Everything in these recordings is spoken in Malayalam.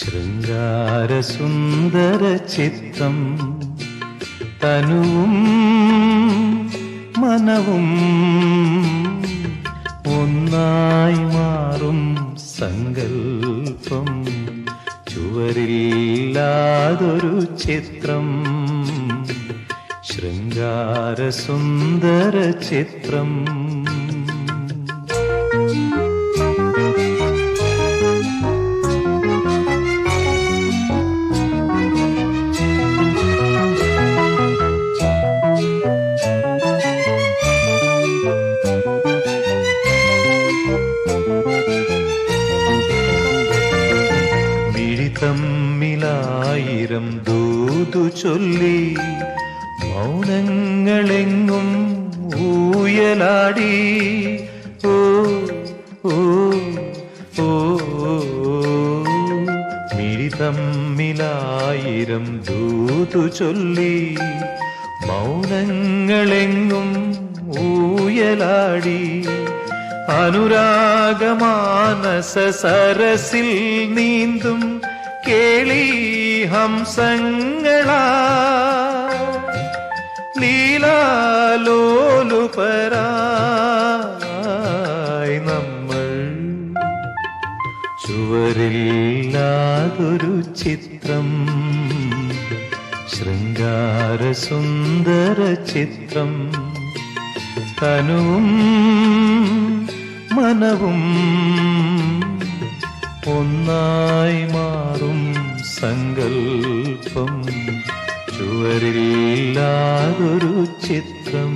ശൃംഗാരസുന്ദര ചിത്രം തനുവും മനവും ഒന്നായി മാറും സങ്കൽപ്പം ചുവരില്ലാതൊരു ചിത്രം. ശൃംഗാരസുന്ദര ചിത്രം തമ്മിലായിരം ദൂതു ചൊല്ലി മൗനങ്ങളെങ്ങും ഊയലാടി. ഓ ഓ ഓ. മിഴി തമ്മിലായിരം ദൂതു ചൊല്ലി മൗനങ്ങളെങ്ങും ഊയലാടി. അനുരാഗമാനസ സരസിൽ നീന്തും കേളി ഹംസങ്ങള. ലീലാലോലുപരായി നമ്മൾ ചുവരില്ലാതൊരു ചിത്രം ശൃംഗാരസുന്ദര ചിത്രം. തനുവും മനവും ഒന്നായി മാറും സങ്കൽപ്പം ചുവരില്ലാതൊരു ചിത്രം.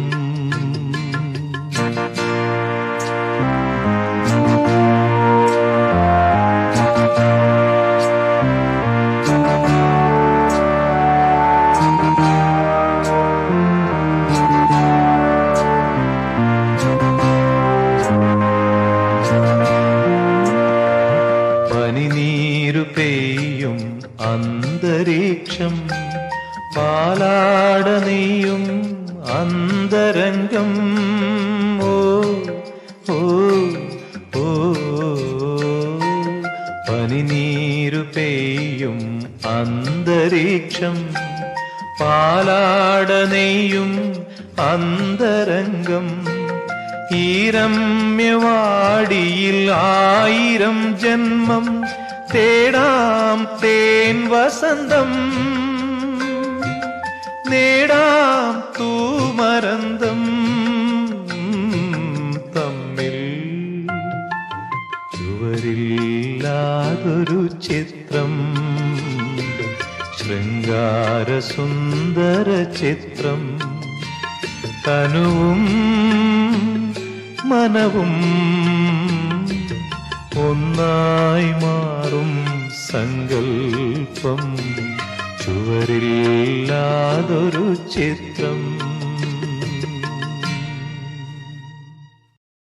പാലാട നീയും അന്തരംഗം. ഓ ഓ ഓ. പനിനീരു പെയ്യും അന്തരീക്ഷം. പാലാട നെയ്യും അന്തരംഗം. ഈ രമ്യവാടിയിൽ ആയിരം ജന്മം തേടാം തേൻ വസന്തം. നേടാം തൂമരന്തം തമ്മിൽ. ചുവരില്ലാതൊരു ചിത്രം ശൃംഗാരസുന്ദര ചിത്രം. തനുവും മനവും ഒന്നായി മാറും സങ്കൽപ്പം. ചുവരില്ലാതൊരു ചിത്രം.